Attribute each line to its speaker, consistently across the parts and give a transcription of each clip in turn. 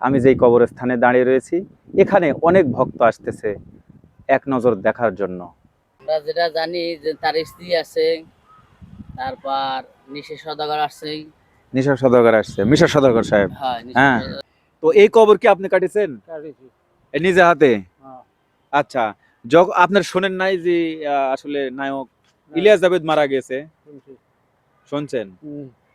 Speaker 1: আমি যেই কবরস্থানে দাঁড়িয়ে রয়েছি এখানে অনেক ভক্ত আসতেছে এক নজর দেখার জন্য।
Speaker 2: আমরা যেটা জানি যে তার স্ত্রী আছে তারপর নিশে সদাগর আছে
Speaker 1: নিশা সদাগর আসছে মিশা সদাগর সাহেব।
Speaker 2: হ্যাঁ
Speaker 1: হ্যাঁ। তো এই কবর কি আপনি কাটিছেন? এ নিজে হাতে?
Speaker 2: হ্যাঁ।
Speaker 1: আচ্ছা যখন আপনার শোনেন নাই যে আহ, আসলে নায়ক ইলিয়াস জাবেদ মারা গেছে? শুনছেন?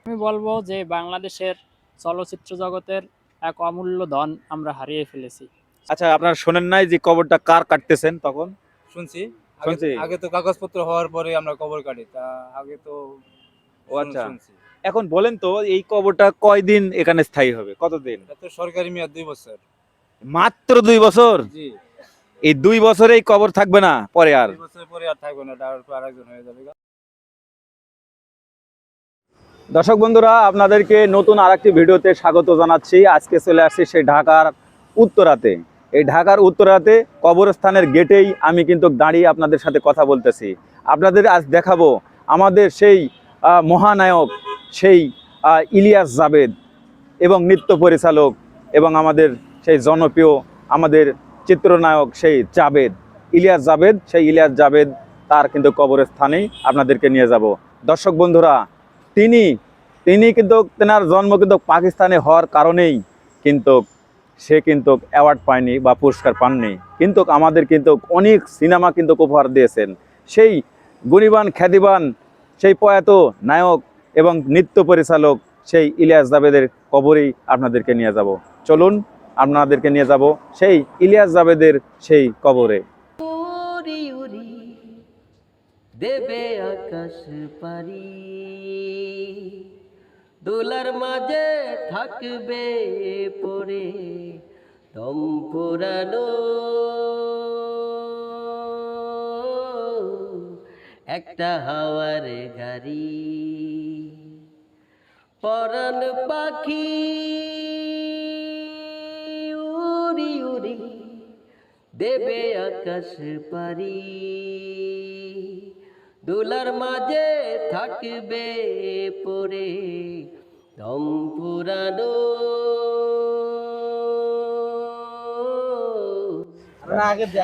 Speaker 3: আমি বলব যে বাংলাদেশের চলচ্চিত্র জগতের এক অমূল্য ধন আমরা হারিয়ে ফেলেছি।
Speaker 1: আচ্ছা আপনার শোনেন নাই যে কবরটা কার কাটতেছেন তখন?
Speaker 4: শুনছি। আগে-
Speaker 1: শুনছি।
Speaker 4: আগে তো কাগজপত্র হওয়ার পরে আমরা কবর কাটি তা আগে তো
Speaker 1: ও আচ্ছা। এখন বলেন তো এই কবরটা কয়দিন এখানে স্থায়ী হবে? কতদিন?
Speaker 4: এটা তো সরকারি মেয়াদ দুই বছর।
Speaker 1: মাত্র দুই বছর?
Speaker 4: জি।
Speaker 1: এই দুই বছরে এই কবর থাকবে না পরে আর?
Speaker 4: দুই বছর পরে আর থাকবে না তারপর আরেকজন হয়ে যাবে।
Speaker 1: দর্শক বন্ধুরা, আপনাদেরকে নতুন আর একটি ভিডিওতে স্বাগত জানাচ্ছি। আজকে চলে আসছি সেই ঢাকার উত্তরাতে। এই ঢাকার উত্তরাতে কবরস্থানের গেটেই আমি কিন্তু দাঁড়িয়ে আপনাদের সাথে কথা বলতেছি। আপনাদের আজ দেখাবো আমাদের সেই মহানায়ক, সেই ইলিয়াস জাবেদ এবং নৃত্য পরিচালক এবং আমাদের সেই জনপ্রিয়, আমাদের চিত্রনায়ক সেই জাবেদ। ইলিয়াস জাবেদ, সেই ইলিয়াস জাবেদ তার কিন্তু কবরস্থানেই আপনাদেরকে নিয়ে যাব। দর্শক বন্ধুরা তিনি তিনি কিন্তু তেনার জন্ম কিন্তু পাকিস্তানে হওয়ার কারণেই কিন্তু সে কিন্তু অ্যাওয়ার্ড পায়নি বা পুরস্কার পাননি। কিন্তু আমাদের কিন্তু অনেক সিনেমা কিন্তু উপহার দিয়েছেন। সেই গুণীবান, খ্যাতিবান, সেই প্রয়াত নায়ক এবং নৃত্য পরিচালক সেই ইলিয়াস জাবেদের কবরেই আপনাদেরকে নিয়ে যাব। চলুন, আপনাদেরকে নিয়ে যাব সেই ইলিয়াস জাবেদের সেই কবরে।
Speaker 2: দেবে আকাশ পারি দোলার মাঝে থাকবে পরে দম পুরানো। একটা হাওয়ার গাড়ি, পরাণ পাখি উড়ি উড়ি দেবে আকাশ পারি দোলার মাঝে থাকবে পরে দম পুরানো।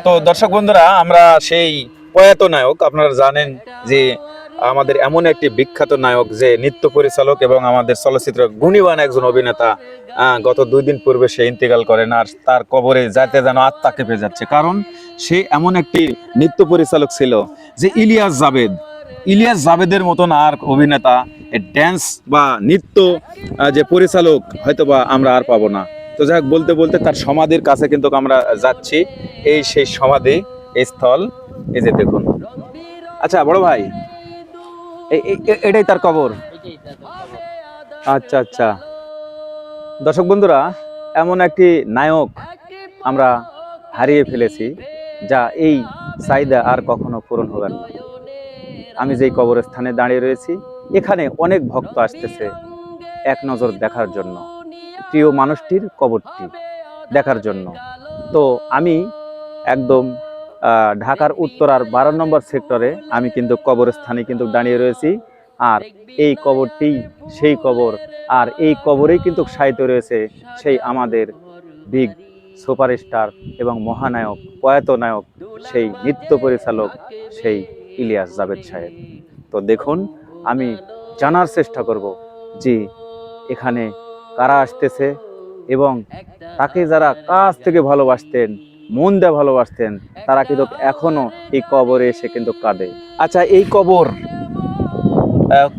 Speaker 1: তো দর্শক বন্ধুরা, আমরা সেই প্রয়াত নায়ক, আপনারা জানেন যে আমাদের এমন একটি বিখ্যাত নায়ক যে নৃত্য পরিচালক এবং আমাদের চলচ্চিত্র গুণীবান একজন অভিনেতা গত দুই দিন পূর্বে সে ইন্তেকাল করেন আর তার কবরে যাতে যেন আত্মা কেঁপে যাচ্ছে। কারণ সে এমন একটি নৃত্য পরিচালক ছিল যে ইলিয়াস জাবেদ। ইলিয়াস জাবেদের মতন আর অভিনেতা ড্যান্স বা নৃত্য যে পরিচালক হয়তোবা আমরা আর পাবো না। তো যাই বলতে বলতে তার সমাধির কাছে কিন্তু আমরা যাচ্ছি। এই সেই সমাধি, এই স্থল, এই যে দেখুন। আচ্ছা বড় ভাই এটাই তার কবর। আচ্ছা আচ্ছা। দর্শক বন্ধুরা, এমন একটি নায়ক আমরা হারিয়ে ফেলেছি, যা এই চাহিদা আর কখনো পূরণ হবে না। আমি যেই কবরস্থানে দাঁড়িয়ে রয়েছি, এখানে অনেক ভক্ত আসতেছে এক নজর দেখার জন্য, প্রিয় মানুষটির কবরটি দেখার জন্য। তো আমি একদম ঢাকার উত্তরার বারো নম্বর সেক্টরে আমি কিন্তু কবরস্থানে কিন্তু দাঁড়িয়ে রয়েছি। আর এই কবরটি, সেই কবর, আর এই কবরেই কিন্তু সাহিত্য রয়েছে সেই আমাদের বিগ সুপারস্টার এবং মহানায়ক, প্রয়াত নায়ক, সেই নৃত্য পরিচালক, সেই ইলিয়াস জাভেদ সাহেব। তো দেখুন, আমি জানার চেষ্টা করব যে এখানে কারা আসতেছে এবং তাকে যারা কাছ থেকে ভালোবাসতেন মন দিয়ে ভালোবাসতেন তারা কিন্তু এখনও এই কবরে এসে কিন্তু কাঁদে। আচ্ছা এই কবর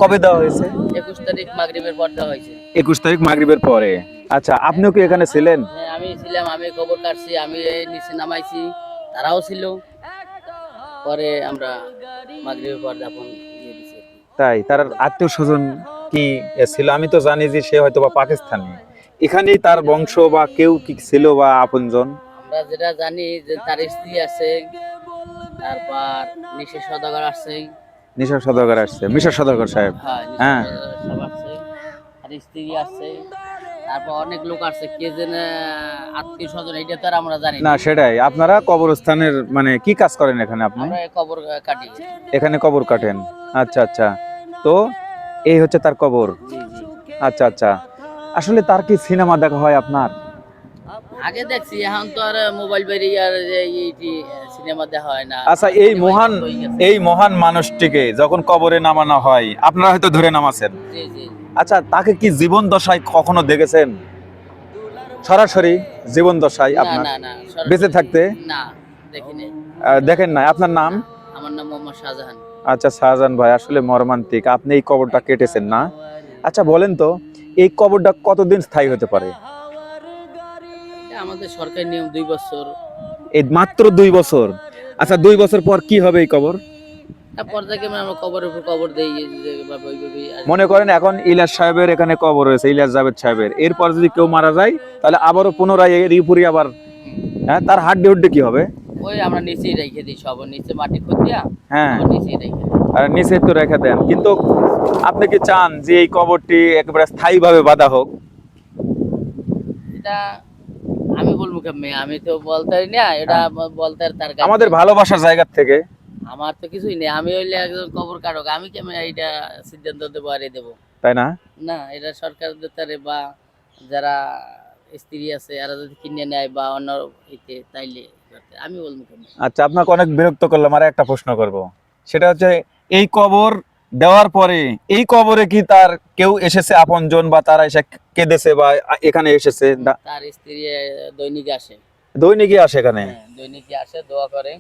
Speaker 1: কবে দেওয়া হয়েছে?
Speaker 2: একুশ তারিখ মাগরিবের পর দেওয়া হয়েছে।
Speaker 1: একুশ তারিখ মাগরিবের পরে। আচ্ছা আপনিও কি এখানে ছিলেন?
Speaker 2: হ্যাঁ আমি ছিলাম আমি খবর কাটছি আমি এই নিচে নামাইছি তারাও ছিল। পরে আমরা মাগরিবের পর দাপন।
Speaker 1: তাই তার আত্মীয় স্বজন কি ছিল? আমি তো জানি যে সে হয়তো বা পাকিস্তানি। এখানেই তার বংশ বা কেউ কি ছিল বা আপনজন?
Speaker 2: আমরা যেটা জানি যে তার স্ত্রী আছে তারপর নিশে সদাগর আছে।
Speaker 1: নিশা সদাগর আসছে মিশা সদাগর সাহেব।
Speaker 2: হ্যাঁ
Speaker 1: হ্যাঁ।
Speaker 2: সব আছে আর স্ত্রী আছে তারপর অনেক লোক আছে কে যেন আত্মীয় স্বজন এটা তো আমরা জানি
Speaker 1: না সেটাই। আপনারা কবরস্থানের মানে কি কাজ করেন এখানে আপনি?
Speaker 2: আমরা কবর কাটি।
Speaker 1: এখানে কবর কাটেন। আচ্ছা আচ্ছা। তো এই হচ্ছে তার কবর? আচ্ছা আচ্ছা। আসলে তার কি সিনেমা দেখা হয় আপনার?
Speaker 2: আগে দেখছি এখন তো আর মোবাইল বেরিয়ে আর সিনেমা দেখা হয় না।
Speaker 1: আচ্ছা এই মহান এই মহান মানুষটিকে যখন কবরে নামানো হয় আপনারা হয়তো ধরে নামাছেন। আচ্ছা তাকে কি জীবন দশায় কখনো দেখেছেন? সরাসরি জীবন দশায় আপনার? বেঁচে থাকতে?
Speaker 2: না দেখিনি।
Speaker 1: দেখেন না আপনার নাম?
Speaker 2: আমার নাম মোহাম্মদ শাহজাহান।
Speaker 1: আচ্ছা শাহজাহান ভাই আসলে মর্মান্তিক। আপনি এই কবরটা কেটেছেন না। আচ্ছা বলেন তো এই কবরটা কতদিন স্থায়ী হতে পারে?
Speaker 2: আমাদের সরকারি নিয়ম দুই বছর।
Speaker 1: এই মাত্র দুই বছর। আচ্ছা দুই বছর পর কি হবে এই কবর?
Speaker 2: তারপর থেকে মানে আমরা কবরের উপর কবর দেই।
Speaker 1: মনে করেন এখন ইলিয়াস সাহেবের এখানে কবর রয়েছে ইলিয়াস জাভেদ সাহেবের। এরপর যদি কেউ মারা যায় তাহলে আবারও পুনরায় এর উপরই আবার হ্যাঁ তার হাড্ডি হুড্ডি কি হবে?
Speaker 2: ওই আমরা নিচেই রেখে দিই সব নিচে মাটি খুঁজিয়া
Speaker 1: হ্যাঁ।
Speaker 2: নিচেই রেখে
Speaker 1: আর নিচে তো রেখে দেন। কিন্তু আপনি কি চান যে এই কবরটি একেবারে স্থায়ীভাবে বাঁধা হোক?
Speaker 2: এটা আমি বলব কেমনে আমি তো বলতে না এটা বলতে তার
Speaker 1: আমাদের ভালোবাসার জায়গা থেকে।
Speaker 2: আমার তো কিছুই নেই আমি হইলে একজন কবর কাটক আমি কেমন এটা সিদ্ধান্ত দেবো আর দেবো?
Speaker 1: তাই না?
Speaker 2: না এটা সরকার তারে বা যারা স্ত্রী আছে এরা যদি কিনে নেয় বা অন্য ইতে তাইলে আমি বলব কেমন
Speaker 1: আচ্ছা আপনাকে অনেক বিরক্ত করলাম আর একটা প্রশ্ন করব। সেটা হচ্ছে এই কবর দেওয়ার পরে এই কবরে কি তার কেউ এসেছে আপনজন বা তারা এসে কেঁদেছে বা এখানে এসেছে?
Speaker 2: তার স্ত্রী দৈনিক আসে।
Speaker 1: দৈনিকই আসে এখানে?
Speaker 2: হ্যাঁ দৈনিক আসে দোয়া করে।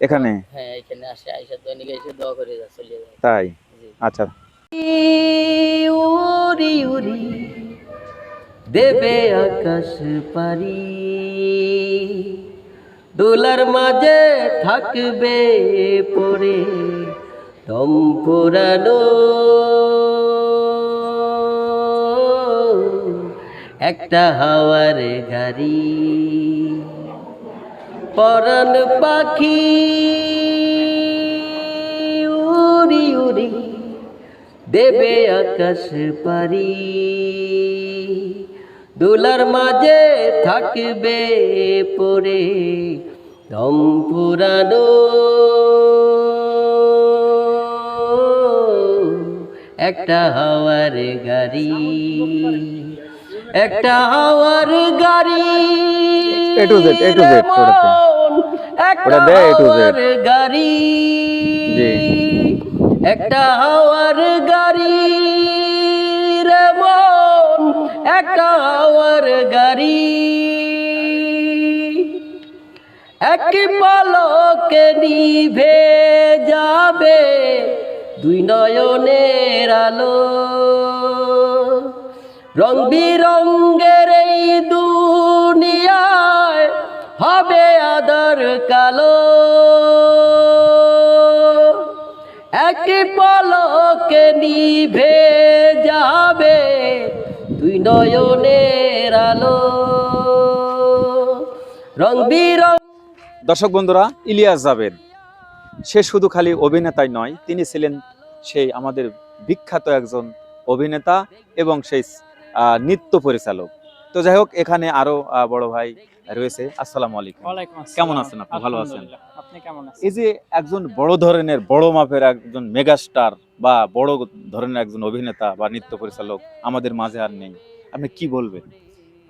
Speaker 1: এখানে?
Speaker 2: হ্যাঁ এখানে আসে আইসা দৈনিক এসে দোয়া করে যায় চলে যায়।
Speaker 1: তাই? আচ্ছা।
Speaker 5: উড়ি উড়ি দেবে আকাশ পারি। দোলার মাঝে থাকবে পড়ে দম একটা হাওয়ার গাড়ি পরাণ পাখি উড়ি উড়ি দেবে আকাশ পারি। দোলার মাঝে থাকবে পরে দম পুরানো। একটা হাওয়ার গাড়ি একটা হাওয়ার গাড়ি
Speaker 1: Z, A to Z, ওটাতে।
Speaker 5: একটা
Speaker 1: ওটা দে to Z।
Speaker 5: হাওয়ার গাড়ি
Speaker 1: জি।
Speaker 5: একটা হাওয়ার গাড়ি রে মন একটা হাওয়ার গাড়ি এক পলকে নিভে যাবে দুই নয়নের আলো রং বিরঙ্গের এই দুনিয়ায় হবে আদর কালো। এক পলকে নিভে যাবে দুই নয়নের আলো। রং বিরং
Speaker 1: দর্শক বন্ধুরা, ইলিয়াস জাভেদ, সে শুধু খালি অভিনেতাই নয়, তিনি ছিলেন সেই আমাদের বিখ্যাত একজন অভিনেতা এবং সেই নৃত্য পরিচালক। তো যাই হোক এখানে আরও বড় ভাই রয়েছে। আসসালামু আলাইকুম। কেমন আছেন আপনি? ভালো আছেন? এই যে একজন বড় ধরনের বড় মাপের একজন মেগাস্টার বা বড় ধরনের একজন অভিনেতা বা নৃত্য পরিচালক আমাদের মাঝে আর নেই আপনি কি বলবেন?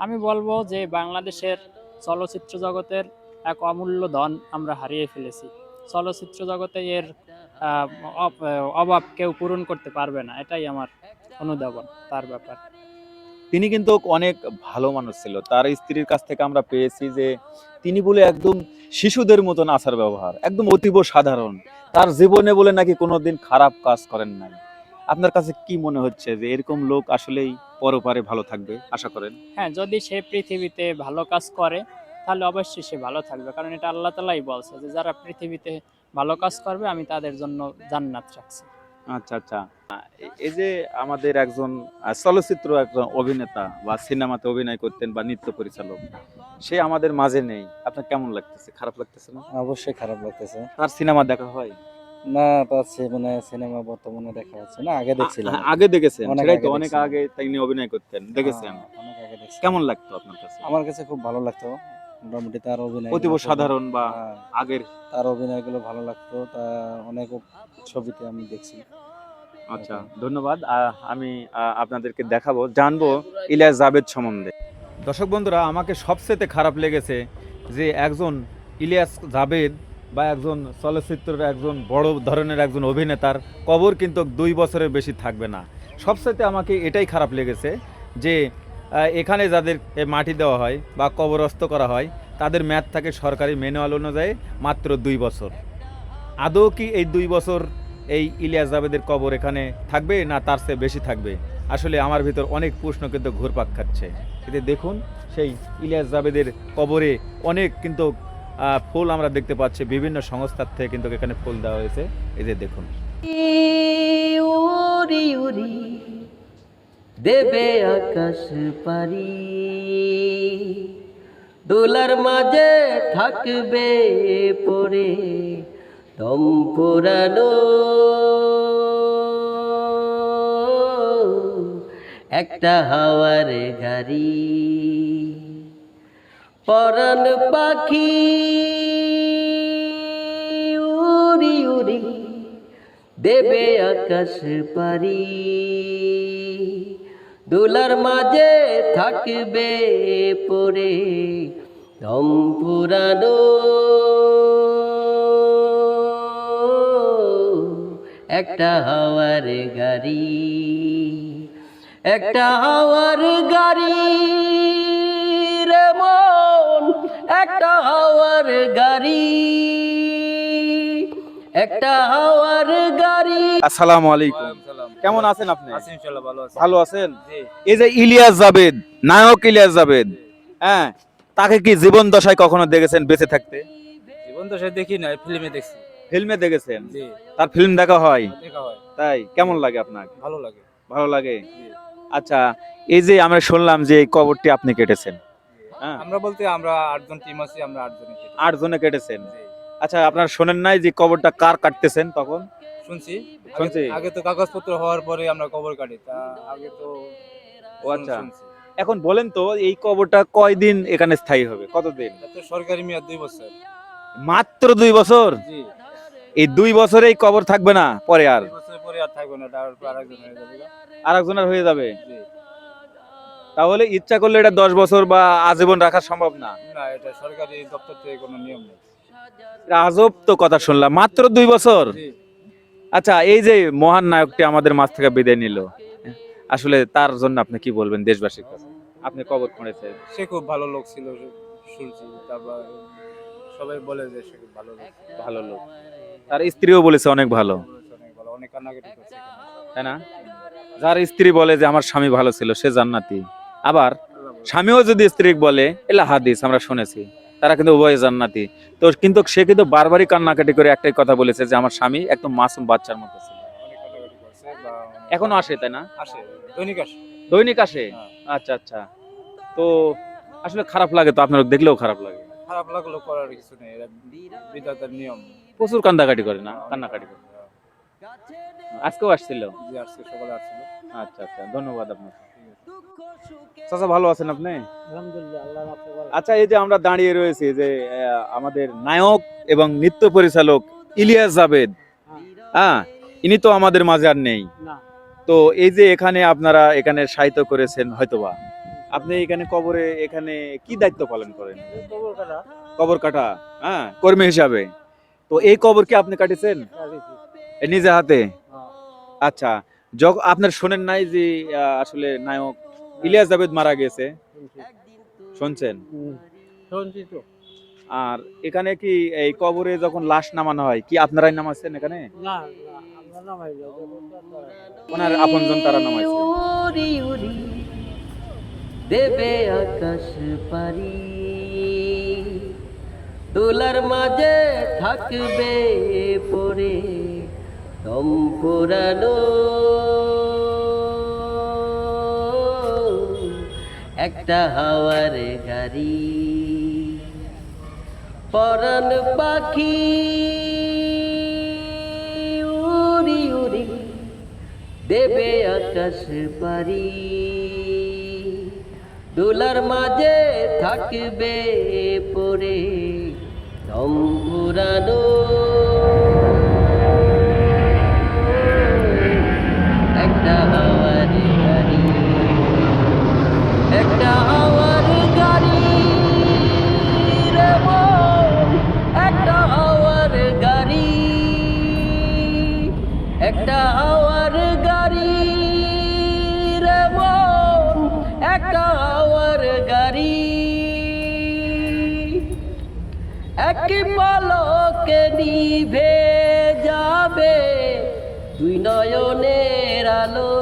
Speaker 3: আমি বলব যে বাংলাদেশের চলচ্চিত্র জগতের এক অমূল্য ধন আমরা হারিয়ে ফেলেছি। চলচ্চিত্র জগতে এর অভাব কেউ পূরণ করতে পারবে না এটাই আমার অনুধাবন তার ব্যাপার।
Speaker 1: তিনি কিন্তু অনেক ভালো মানুষ ছিল। তার স্ত্রীর কাছ থেকে আমরা পেয়েছি যে তিনি বলে একদম শিশুদের মতন আচার ব্যবহার একদম অতীব সাধারণ। তার জীবনে বলে নাকি কোনোদিন খারাপ কাজ করেন নাই। আপনার কাছে কি মনে হচ্ছে যে এরকম লোক আসলেই পরপারে ভালো থাকবে? আশা করেন।
Speaker 3: হ্যাঁ যদি সে পৃথিবীতে ভালো কাজ করে তাহলে অবশ্যই সে ভালো থাকবে। কারণ এটা আল্লাহ তালাই বলছে যে যারা পৃথিবীতে ভালো কাজ করবে আমি তাদের জন্য জান্নাত রাখছি।
Speaker 1: আচ্ছা আচ্ছা। এই যে আমাদের একজন চলচ্চিত্র একজন অভিনেতা বা সিনেমাতে অভিনয় করতেন বা নৃত্য পরিচালক সে আমাদের মাঝে নেই। আপনার কেমন লাগতেছে? খারাপ লাগতেছে না?
Speaker 6: অবশ্যই খারাপ লাগতেছে।
Speaker 1: তার সিনেমা দেখা হয়?
Speaker 6: না পাচ্ছে মানে সিনেমা বর্তমানে দেখা যাচ্ছে না আগে দেখছিলাম।
Speaker 1: আগে দেখেছেন? সেটাই তো অনেক আগে তিনি অভিনয় করতেন দেখেছেন?
Speaker 6: হ্যাঁ, অনেক আগে দেখছি
Speaker 1: কেমন লাগতো আপনার কাছে?
Speaker 6: আমার কাছে খুব ভালো লাগতো। মোটামুটি তার অভিনয়
Speaker 1: অতীব সাধারণ বা
Speaker 6: হ্যাঁ,
Speaker 1: আগের
Speaker 6: তার অভিনয়গুলো ভালো লাগতো। তা অনেক ছবিতে আমি দেখছি।
Speaker 1: আচ্ছা ধন্যবাদ। আমি আপনাদেরকে দেখাবো, জানব ইলিয়াস জাভেদ সম্বন্ধে। দর্শক বন্ধুরা, আমাকে সবচেয়ে খারাপ লেগেছে যে একজন ইলিয়াস জাবেদ বা একজন চলচ্চিত্রের একজন বড় ধরনের একজন অভিনেতার কবর কিন্তু দুই বছরের বেশি থাকবে না। সবচেয়ে আমাকে এটাই খারাপ লেগেছে যে এখানে যাদের মাটি দেওয়া হয় বা কবরস্থ করা হয়, তাদের ম্যাথ থাকে সরকারি ম্যানুয়াল অনুযায়ী মাত্র দুই বছর। আদৌ কি এই দুই বছর এই ইলিয়াস জাবেদের কবর এখানে থাকবে না তার চেয়ে বেশি থাকবে? আসলে আমার ভিতর অনেক প্রশ্ন কিন্তু ঘুরপাক খাচ্ছে। এতে দেখুন, সেই ইলিয়াস জাবেদের কবরে অনেক কিন্তু ফুল আমরা দেখতে পাচ্ছি। বিভিন্ন সংস্থার থেকে কিন্তু এখানে ফুল দেওয়া হয়েছে। যে দেখুন।
Speaker 5: দেবে আকাশ পারি। দোলার মাঝে থাকবে পড়ে। দম পুরানো। একটা হাওয়ার গাড়ি, পরাণ পাখি উড়ি উড়ি দেবে আকাশ পারি দোলার মাঝে থাকবে পরে দম পুরানো। একটা হাওয়ার গাড়ি একটা হাওয়ার গাড়ি রে মন একটা হাওয়ার গাড়ি একটা হাওয়ার গাড়ি।
Speaker 1: আসসালামু আলাইকুম। কেমন আছেন আপনি?
Speaker 4: আছি ইনশাআল্লাহ ভালো আছি।
Speaker 1: ভালো আছেন?
Speaker 4: জি।
Speaker 1: এই যে ইলিয়াস জাবেদ নায়ক ইলিয়াস জাবেদ হ্যাঁ তাকে কি জীবন দশায় কখনো দেখেছেন বেঁচে থাকতে?
Speaker 4: জীবন সে দেখি না ফিল্মে দেখছি।
Speaker 1: ফিল্মে দেখেছেন? তার ফিল্ম দেখা হয়? তাই? কেমন লাগে আপনার?
Speaker 4: ভালো লাগে।
Speaker 1: ভালো লাগে? আচ্ছা এই যে আমরা শুনলাম যে এই কবরটি আপনি কেটেছেন হ্যাঁ?
Speaker 4: আমরা বলতে আমরা আটজন টিম আছি আমরা আটজনে কেটে
Speaker 1: কেটেছেন আচ্ছা আপনার শোনেন নাই যে কবরটা কার কাটতেছেন তখন?
Speaker 4: শুনছি।
Speaker 1: শুনছি।
Speaker 4: আগে তো কাগজপত্র হওয়ার পরে আমরা কবর কাটি তা আগে তো
Speaker 1: ও আচ্ছা। এখন বলেন তো এই কবরটা কয়দিন এখানে স্থায়ী হবে? কতদিন?
Speaker 4: সরকারি মেয়াদ দুই বছর।
Speaker 1: মাত্র দুই বছর?
Speaker 4: জি।
Speaker 1: এই দুই বছরেই কবর থাকবে না পরে আর?
Speaker 4: আর আরেকজন হয়ে যাবে
Speaker 1: আরেকজনের হয়ে যাবে? তাহলে ইচ্ছা করলে এটা দশ বছর বা আজীবন রাখা সম্ভব না?
Speaker 4: না এটা সরকারি দপ্তর থেকে কোনো নিয়ম নেই।
Speaker 1: আজব তো কথা শুনলাম মাত্র দুই বছর? আচ্ছা এই যে মহান নায়কটি আমাদের মাছ থেকে বিদায় নিল আসলে তার জন্য আপনি কি বলবেন দেশবাসীর কাছে? আপনি কবর খুঁড়েছেন
Speaker 4: সে খুব ভালো লোক ছিল শুনছি তারপর সবাই বলে যে সে খুব ভালো লোক।
Speaker 1: ভালো লোক। তার স্ত্রীও বলেছে অনেক ভালো।
Speaker 4: অনেক কান্নাকাটি করছে
Speaker 1: তাই না? যার স্ত্রী বলে যে আমার স্বামী ভালো ছিল সে জান্নাতি। আবার স্বামীও যদি স্ত্রী বলে এলা হাদিস আমরা শুনেছি। তারা কিন্তু উভয় জান্নাতি। তো কিন্তু সে কিন্তু বারবারই কান্নাকাটি করে একটাই কথা বলেছে যে আমার স্বামী একদম মাসুম বাচ্চার মতো ছিল। এখনও আসে তাই না?
Speaker 4: আসে। দৈনিক আসে।
Speaker 1: দৈনিক আসে?
Speaker 4: হ্যাঁ।
Speaker 1: আচ্ছা আচ্ছা। তো আসলে খারাপ লাগে তো আপনার দেখলেও খারাপ লাগে।
Speaker 4: খারাপ লাগল করার কিছু নেই এটা বিধাতার নিয়ম।
Speaker 1: প্রচুর কান্দাকাটি করে না? কান্নাকাটি করে? আজকেও আসছিল?
Speaker 4: জি আজকে সকালে আসছিল।
Speaker 1: আচ্ছা আচ্ছা ধন্যবাদ আপনাকে। চাচা ভালো আছেন আপনি? আচ্ছা এই যে আমরা দাঁড়িয়ে রয়েছি যে আহ, আমাদের নায়ক এবং নৃত্য পরিচালক ইলিয়াস জাবেদ হ্যাঁ। ইনি তো আমাদের মাঝে আর নেই। তো এই যে এখানে আপনারা এখানে সাহিত্য করেছেন হয়তোবা। আপনি এখানে কবরে এখানে কি দায়িত্ব পালন করেন?
Speaker 3: কবর কাটা
Speaker 1: হ্যাঁ কর্মী হিসাবে। তো এই কবর কি আপনি কাটিছেন? এ নিজে হাতে? আচ্ছা যখন আপনার শোনেন নাই যে আসলে নায়ক ইলিয়াস জাবেদ মারা গেছে। শুনছেন? আর এখানে কি এই কবরে যখন লাশ নামানো হয় কি আপনারাই নামাচ্ছেন এখানে?
Speaker 3: না
Speaker 1: ওনার আপনজন তারা নামাইছে।
Speaker 5: দেবে আকাশ পারি। দোলার মাঝে থাকবে পরে দম পুরানো একটা হাওয়ার গাড়ি। পরাণ পাখি উড়ি উড়ি দেবে আকাশ পারি। দোলার মাঝে থাকবে পরে দম এক পলকে নিভে যাবে দুই নয়নের আলো।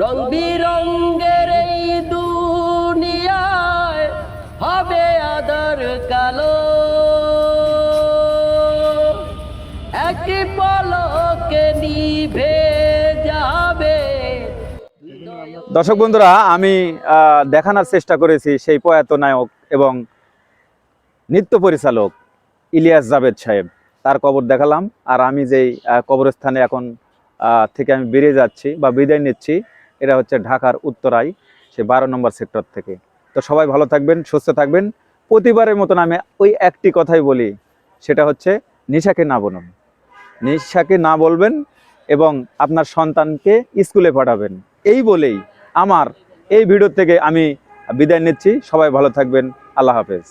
Speaker 5: রং বিরঙ্গের এই দুনিয়ায় হবে আদর কালো। এক পলকে নিভে
Speaker 1: দর্শক বন্ধুরা, আমি দেখানোর চেষ্টা করেছি সেই প্রয়াত নায়ক এবং নৃত্য পরিচালক ইলিয়াস জাভেদ সাহেব। তার কবর দেখালাম আর আমি যেই কবরস্থানে এখন থেকে আমি বেরিয়ে যাচ্ছি বা বিদায় নিচ্ছি, এটা হচ্ছে ঢাকার উত্তরায় সে বারো নম্বর সেক্টর থেকে। তো সবাই ভালো থাকবেন, সুস্থ থাকবেন। প্রতিবারের মতন আমি ওই একটি কথাই বলি, সেটা হচ্ছে নিশাকে না বলুন। নিশাকে না বলবেন এবং আপনার সন্তানকে স্কুলে পাঠাবেন। এই বলেই আমার এই ভিডিও থেকে আমি বিদায় নিচ্ছি। সবাই ভালো থাকবেন। আল্লাহ হাফেজ।